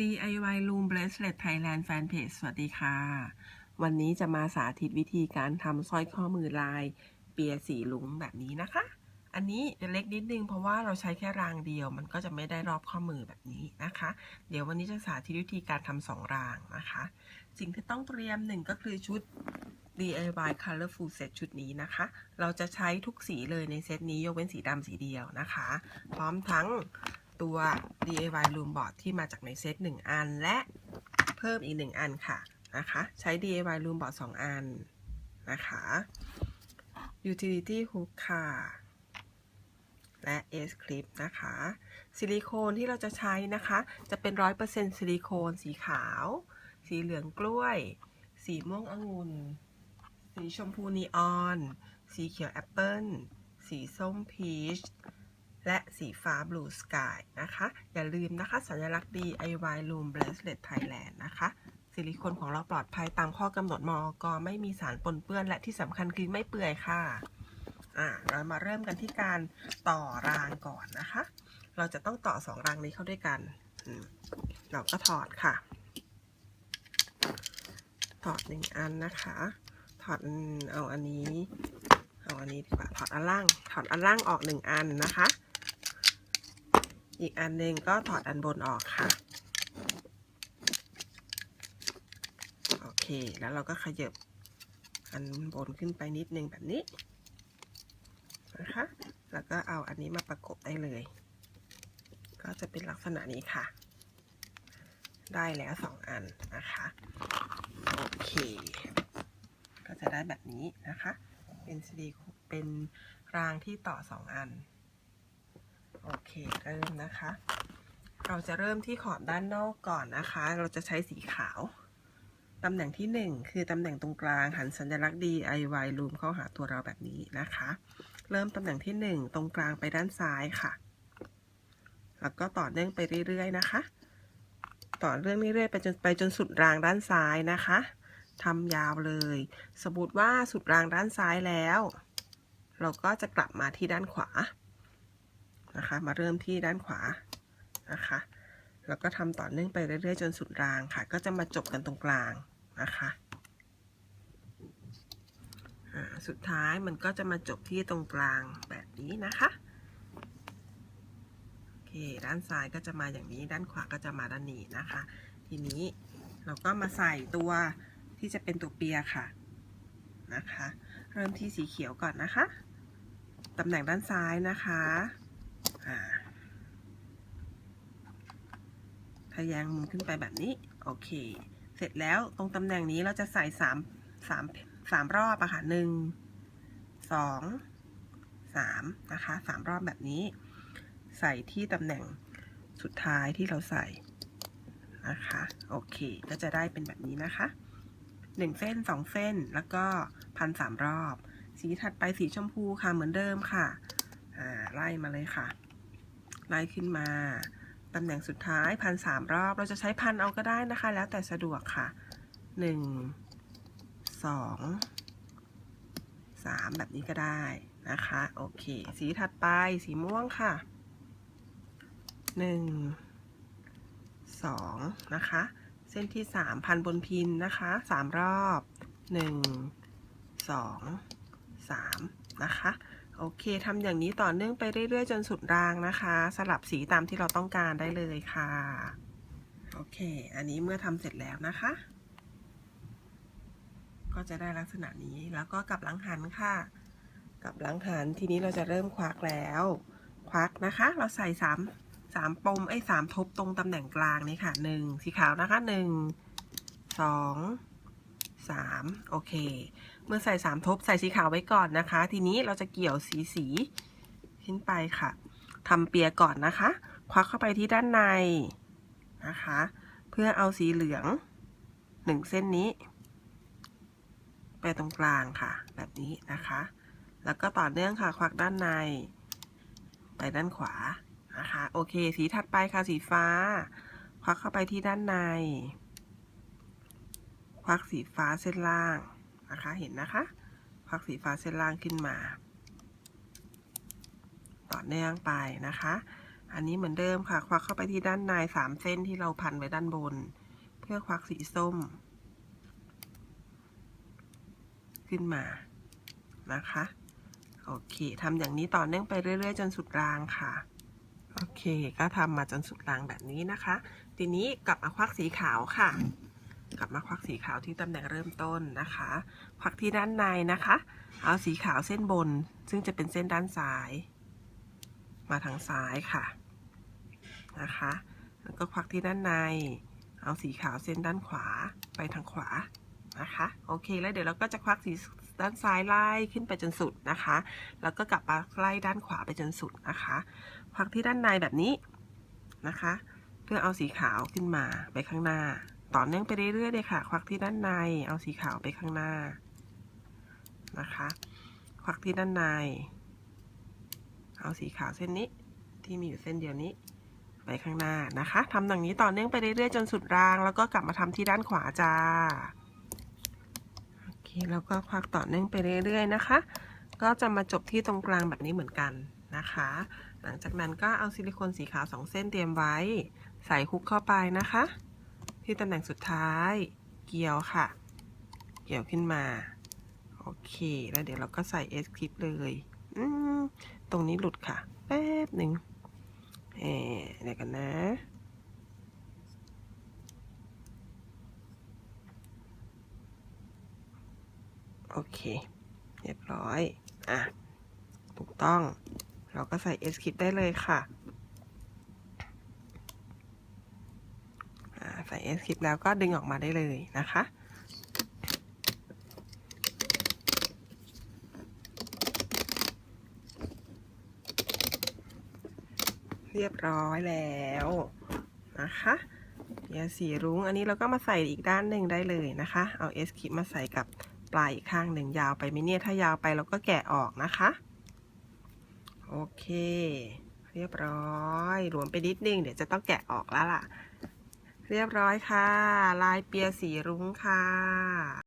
DIY Room Bracelet Thailand Fanpage สวัสดีค่ะ วันนี้จะมาสาธิตวิธีการทำสร้อยข้อมือลาย เปียสีลุงแบบนี้นะคะ อันนี้จะเล็กนิดนึงเพราะว่าเราใช้แค่รางเดียว มันก็จะไม่ได้รอบข้อมือแบบนี้นะคะ เดี๋ยววันนี้จะสาธิตวิธีการทำสองรางนะคะ สิ่งที่ต้องเตรียมหนึ่งก็คือชุด DIY Colorful Set ชุดนี้นะคะ เราจะใช้ทุกสีเลยในเซตนี้ยกเว้นสีดำสีเดียวนะคะ พร้อมทั้ง ตัว DIY Room Board ที่มาจากในเซต1 อัน และเพิ่มอีก 1 อันค่ะนะคะใช้ DIY Room Board 2 อันนะคะ Utility Hook ค่ะ และ S Clip นะคะ ซิลิโคนที่เราจะใช้นะคะ จะเป็น 100%ซิลิโคนสีขาว สีเหลืองกล้วย สีม่วงองุ่นสีชมพูนีออน สีเขียวแอปเปิลสีส้มพีช และสีฟ้าบลูสกายนะคะ อย่าลืมนะคะ สัญลักษณ์ DIY Room Bracelet Thailand นะคะซิลิโคนของเราปลอดภัยตามข้อกำหนดมอกไม่มีสารปนเปื้อนและที่สำคัญคือไม่เปื่อยค่ะอ่าเรามาเริ่มกันที่การต่อรางก่อนนะคะ เราจะต้องต่อสองรางนี้เข้าด้วยกัน เราก็ถอดค่ะ ถอดหนึ่งอันนะคะ ถอดเอาอันนี้ เอาอันนี้ดีกว่า ถอดอันล่าง ถอดอันล่างออกหนึ่งอันนะคะ อีกอันหนึ่งก็ถอดอันบนออกค่ะ โอเค แล้วเราก็ขยับอันบนขึ้นไปนิดนึงแบบนี้นะคะ แล้วก็เอาอันนี้มาประกบได้เลย ก็จะเป็นลักษณะนี้ค่ะ ได้แล้วสองอันนะคะ โอเค ก็จะได้แบบนี้นะคะ เป็นซิลิโคนเป็นรางที่ต่อสองอัน โอเคเริ่มนะคะ เราจะเริ่มที่ขอบด้านนอกก่อนนะคะ เราจะใช้สีขาว ตำแหน่งที่หนึ่งคือตำแหน่งตรงกลางหันสัญลักษณ์ DIY Room เข้าหาตัวเราแบบนี้นะคะ เริ่มตำแหน่งที่หนึ่งตรงกลางไปด้านซ้ายค่ะ แล้วก็ต่อเนื่องไปเรื่อยๆนะคะ ต่อเรื่องเรื่อยๆไปจนไปจนสุดรางด้านซ้ายนะคะทำยาวเลย สมมติว่าสุดรางด้านซ้ายแล้ว เราก็จะกลับมาที่ด้านขวา นะคะ มาเริ่มที่ด้านขวานะคะ แล้วก็ทำต่อเนื่องไปเรื่อยๆ จนสุดรางค่ะ ก็จะมาจบกันตรงกลางนะคะสุดท้ายมันก็จะมาจบที่ตรงกลางแบบนี้นะคะโอเคด้านซ้ายก็จะมาอย่างนี้ ด้านขวาก็จะมาด้านนี้นะคะ ทีนี้เราก็มาใส่ตัวที่จะเป็นตัวเปียค่ะนะคะ เริ่มที่สีเขียวก่อนนะคะตำแหน่งด้านซ้ายนะคะ ทะแยงมุมขึ้นไปแบบนี้ โอเค เสร็จแล้วตรงตำแหน่งนี้เราจะใส่สามสามสามรอบอะค่ะหนึ่งสองสามนะคะสามรอบแบบนี้ ใส่ที่ตำแหน่งสุดท้ายที่เราใส่นะคะ โอเค ก็จะได้เป็นแบบนี้นะคะหนึ่งเส้นสองเส้นแล้วก็พันสามรอบ สีถัดไปสีชมพูค่ะเหมือนเดิมค่ะ อ่า ไล่มาเลยค่ะ ไล่ขึ้นมาตำแหน่งสุดท้ายพันสามรอบ เราจะใช้พันเอาก็ได้นะคะ แล้วแต่สะดวกค่ะหนึ่งสองสามแบบนี้ก็ได้นะคะ โอเค สีถัดไปสีม่วงค่ะหนึ่งสองนะคะ เส้นที่สามพันบนพินนะคะสามรอบหนึ่งสองสามนะคะ อเคทำอย่างนี้ต่อเนื่องไปเรื่อยๆ จนสุดรางนะคะ สลับสีตามที่เราต้องการได้เลยค่ะ โอเค อันนี้เมื่อทำเสร็จแล้วนะคะ ก็จะได้ลักษณะนี้แล้วก็กลับหลังหันค่ะ กลับหลังหันทีนี้เราจะเริ่มควักแล้ว ควักนะคะ เราใส่สามสามปมไอ้สามทบตรงตำแหน่งกลางนี่ค่ะหนึ่งสีขาวนะคะหนึ่งสองสามโอเค เมื่อใส่สามทบใส่สีขาวไว้ก่อนนะคะ ทีนี้เราจะเกี่ยวสีสีขึ้นไปค่ะทำเปียก่อนนะคะ ควักเข้าไปที่ด้านในนะคะ เพื่อเอาสีเหลืองหนึ่งเส้นนี้ ไปตรงกลางค่ะ แบบนี้นะคะ แล้วก็ต่อเนื่องค่ะ ควักด้านใน ไปด้านขวานะคะ โอเค สีถัดไปค่ะสีฟ้า ควักเข้าไปที่ด้านใน ควักสีฟ้าเส้นล่าง นะคะ เห็นนะคะควักสีฟ้าเส้นล่างขึ้นมา ต่อเนื่องไปนะคะ อันนี้เหมือนเดิมค่ะ ควักเข้าไปที่ด้านในสามเส้นที่เราพันไว้ด้านบน เพื่อควักสีส้ม ขึ้นมานะคะ โอเคทำอย่างนี้ต่อเนื่องไปเรื่อยๆ จนสุดรางค่ะโอเค ก็ทำมาจนสุดรางแบบนี้นะคะ ทีนี้กลับมาควักสีขาวค่ะ ลับมาควักสีขาวที่ตำแหน่งเริ่มต้นนะคะ ควักที่ด้านในนะคะ เอาสีขาวเส้นบน ซึ่งจะเป็นเส้นด้านซ้าย มาทางซ้ายค่ะนะคะ แล้วก็ควักที่ด้านใน เอาสีขาวเส้นด้านขวาไปทางขวานะคะ โอเค แล้วเดี๋ยวเราก็จะควักสีด้านซ้ายไล่ขึ้นไปจนสุดนะคะ แล้วก็กลับมาไล่ด้านขวาไปจนสุดนะคะ ควักที่ด้านในแบบนี้นะคะ เพื่อเอาสีขาวขึ้นมาไปข้างหน้า ต่อเนื่องไปเรื่อยๆเลยค่ะ ควักที่ด้านใน เอาสีขาวไปข้างหน้านะคะ ควักที่ด้านใน เอาสีขาวเส้นนี้ที่มีอยู่เส้นเดียวนี้ไปข้างหน้านะคะทำอย่างนี้ต่อเนื่องไปเรื่อยๆจนสุดราง แล้วก็กลับมาทำที่ด้านขวาจ้าโอเคแล้วก็ควักต่อเนื่องไปเรื่อยๆนะคะ ก็จะมาจบที่ตรงกลางแบบนี้เหมือนกันนะคะ หลังจากนั้นก็เอาซิลิโคนสีขาวสองเส้นเตรียมไว้ ใส่ฮุกเข้าไปนะคะ ที่ตำแหน่งสุดท้าย เกี่ยวค่ะ เกี่ยวขึ้นมา โอเค แล้วเดี๋ยวเราก็ใส่เอสคลิปเลยอืมตรงนี้หลุดค่ะ แป๊บหนึ่งเออเดี๋ยวกันนะ โอเค เรียบร้อย อะ ถูกต้อง เราก็ใส่ S คลิปได้เลยค่ะ อ่าใส่ S คลิปแล้วก็ดึงออกมาได้เลยนะคะเรียบร้อยแล้วนะคะยาสีรุ้งอันนี้เราก็มาใส่อีกด้านหนึ่งได้เลยนะคะ เอาเอสคิปมาใส่กับปลายอีกข้างหนึ่งยาวไปไหมเนี่ยถ้ายาวไปเราก็แกะออกนะคะ โอเค เรียบร้อยหลวมไปนิดนึงเดี๋ยวจะต้องแกะออกแล้วล่ะ เรียบร้อยค่ะ ลายเปียสีรุ้งค่ะ